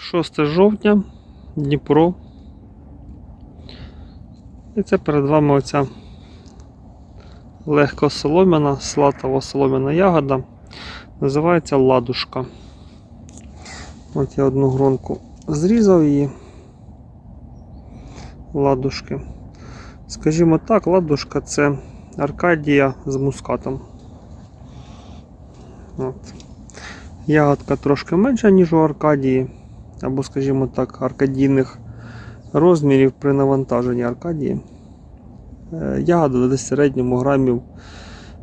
6 жовтня, Дніпро. І це перед вами оця легко солом'яна, слатова солом'яна ягода. Називається ладушка. От я одну гронку зрізав її. Ладушки. Скажімо так, ладушка це Аркадія з мускатом. От. Ягодка трошки менша, ніж у Аркадії, або, скажімо так, аркадійних розмірів при навантаженні Аркадії. Е, Ягода десь середньому грамів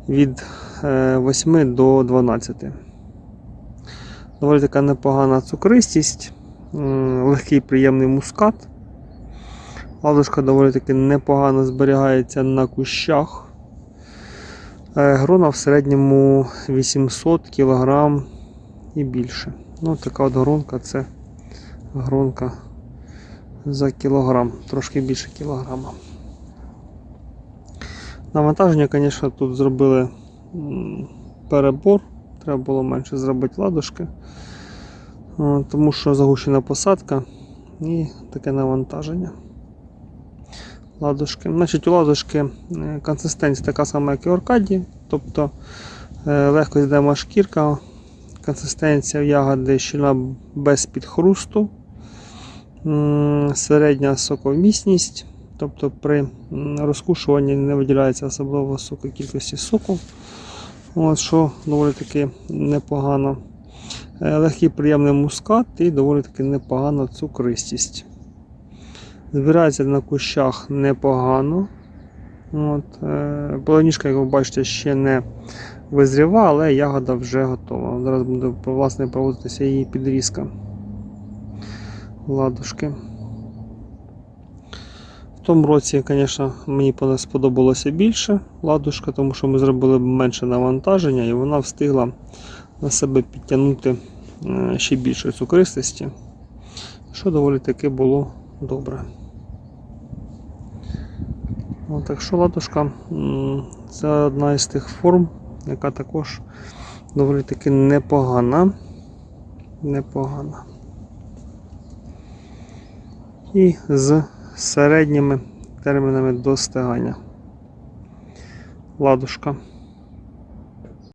від е, 8 до 12. Доволі така непогана цукристість, легкий приємний мускат. Ладушка доволі таки непогано зберігається на кущах. Е, Грона в середньому 800 кг і більше. Ну, така от гронка це гронка за кілограм, трошки більше кілограма. Навантаження, звісно, тут зробили перебор, треба було менше зробити ладушки, тому що загущена посадка і таке навантаження. Ладушки. Значить, у ладушки е, консистенція така сама, як і у Аркадії, тобто е, легко йде шкірка, консистенція в ягоди щільна без підхрусту, середня соковмісність, тобто при розкушуванні не виділяється особливо високої кількості соку, От, що доволі таки непогано. Е, Легкий приємний мускат і доволі таки непогана цукристість. Збирається на кущах непогано. От, е, Полоніжка, як ви бачите, ще не визріва, але ягода вже готова. Зараз буде власне проводитися її підрізка ладушки. В тому році, звісно, мені сподобалося більше ладушка, тому що ми зробили менше навантаження і вона встигла на себе підтягнути е, ще більшої цукристості, що доволі таки було добре. От, так що ладушка це одна із тих форм, яка також доволі таки непогана. Непогана. І з середніми термінами достигання. Ладушка.